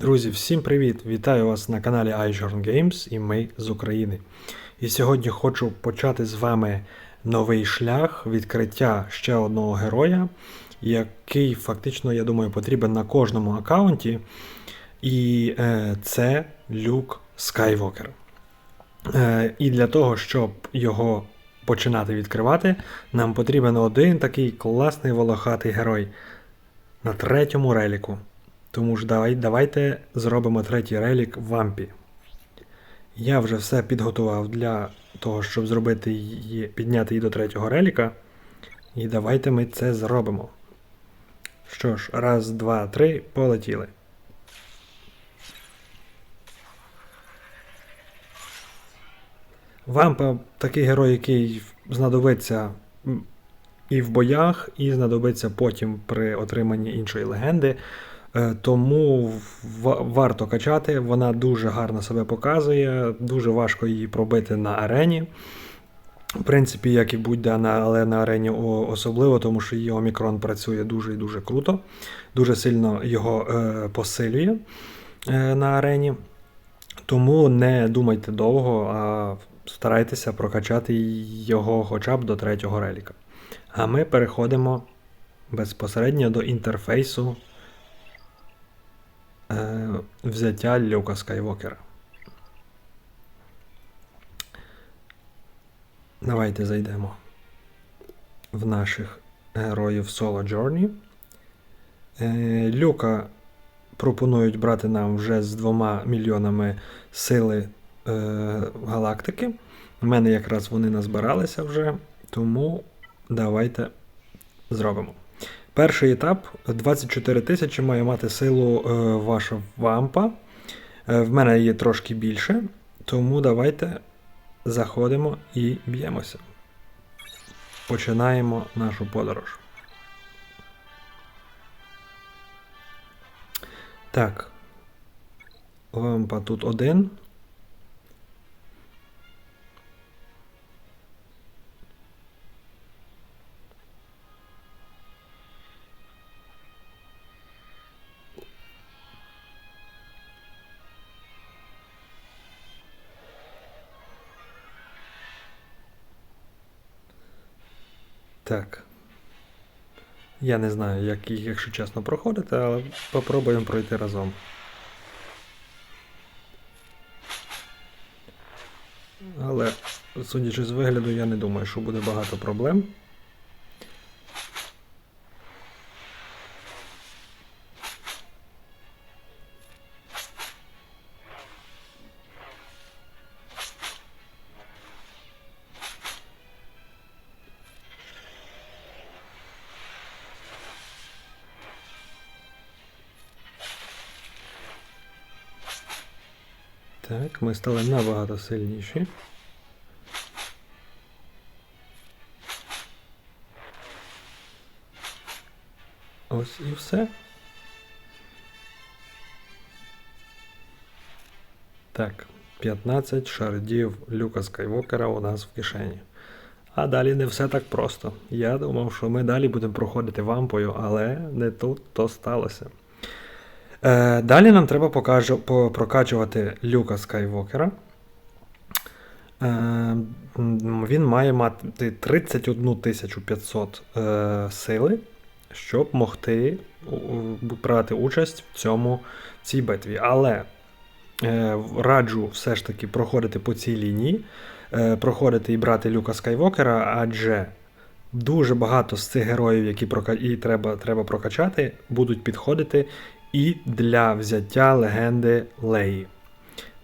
Друзі, всім привіт! Вітаю вас на каналі iJourn Games і ми з України. І сьогодні хочу почати з вами новий шлях відкриття ще одного героя, який фактично, я думаю, потрібен на кожному аккаунті. І е, це Люк Скайвокер. Е, і для того, щоб його починати відкривати, нам потрібен один такий класний волохатий герой на третьому реліку. Тому ж давай, давайте зробимо третій релік в вампі. Я вже все підготував для того, щоб зробити її, підняти її до третього реліка. І давайте ми це зробимо. Що ж, раз, два, три, полетіли. Вампа такий герой, який знадобиться і в боях, і знадобиться потім при отриманні іншої легенди. Е, Тому варто качати, вона дуже гарно себе показує, дуже важко її пробити на арені. В принципі, як і будь-де, але на арені особливо, тому що її омікрон працює дуже і дуже круто, дуже сильно його е, посилює е, на арені. Тому не думайте довго, а старайтеся прокачати його хоча б до третього реліка. А ми переходимо безпосередньо до інтерфейсу е, взяття Люка Скайвокера. Давайте зайдемо в наших героїв Solo Journey. Е, Люка пропонують брати нам вже з двома мільйонами сили е, галактики. У мене якраз вони назбиралися вже, тому давайте зробимо. Перший етап 24 тисячі має мати силу е, ваша вампа. Е, в мене є трошки більше, тому давайте заходимо і б'ємося. Починаємо нашу подорож. Так. Вампа тут один. Так. Я не знаю, як їх, якщо чесно, проходити, але попробуємо пройти разом. Але, судячи з вигляду, я не думаю, що буде багато проблем. Так, ми стали набагато сильніші. Ось і все. Так, 15 шардів Люка Скайвокера у нас в кишені. А далі не все так просто. Я думав, що ми далі будемо проходити вампою, але не тут то сталося. Е, далі нам треба покажу, по, прокачувати Люка Скайвокера. Е, він має мати 31 500 е, сили, щоб могти брати участь в цьому цій битві. Але раджу все ж таки проходити по цій лінії, проходити і брати Люка Скайвокера, адже дуже багато з цих героїв, які прока... і треба, треба прокачати, будуть підходити і для взяття легенди Леї.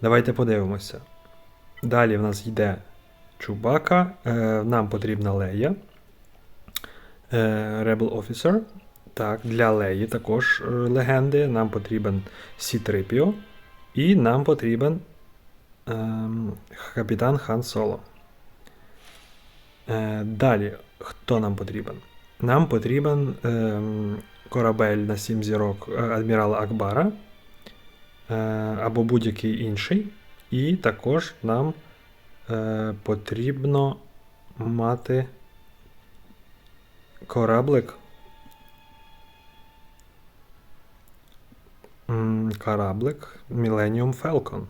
Давайте подивимося. Далі в нас йде Чубака, е, нам потрібна Лея. Е, Rebel Officer. Так, для Леї також е, легенди. Нам потрібен Сітрипіо. І нам потрібен ем, капітан Хан Соло. Е, далі, хто нам потрібен? Нам потрібен ем, корабель на 7 зірок е, адмірала Акбара е, або будь-який інший. І також нам е, потрібно мати кораблик кораблик Millennium Falcon.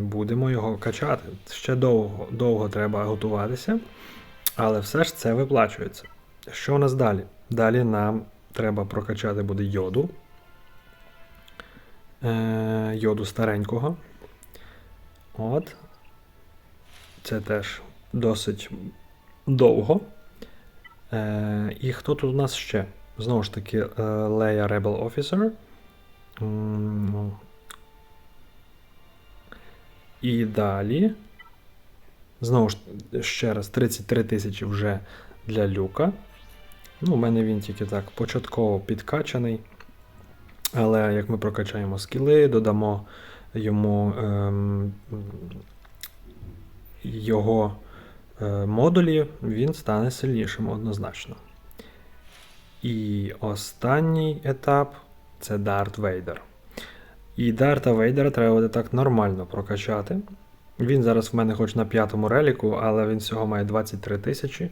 Будемо його качати. Ще довго, довго треба готуватися, але все ж це виплачується. Що у нас далі? Далі нам треба прокачати буде йоду. Е, йоду старенького. От. Це теж досить довго. Е, і хто тут у нас ще? Знову ж таки, е, Leia Rebel Officer. І далі. Знову ж ще раз, 33 тисячі вже для люка. Ну, у мене він тільки так початково підкачаний. Але як ми прокачаємо скіли, додамо йому ем, його е, модулі, він стане сильнішим однозначно. І останній етап це Дарт Вейдер. І Дарта Вейдера треба буде так нормально прокачати. Він зараз в мене хоч на п'ятому реліку, але він всього має 23 тисячі.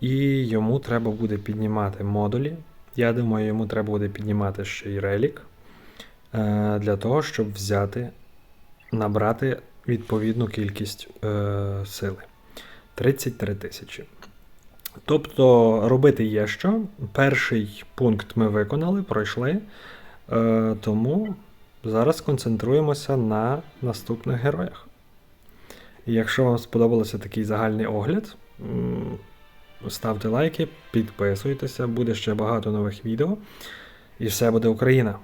І йому треба буде піднімати модулі. Я думаю, йому треба буде піднімати ще й релік. е, Для того, щоб взяти, набрати відповідну кількість е, сили. 33 тисячі. Тобто робити є що. Перший пункт ми виконали, пройшли. Е, тому зараз концентруємося на наступних героях. Якщо вам сподобався такий загальний огляд, ставте лайки, підписуйтеся, буде ще багато нових відео. І все буде Україна!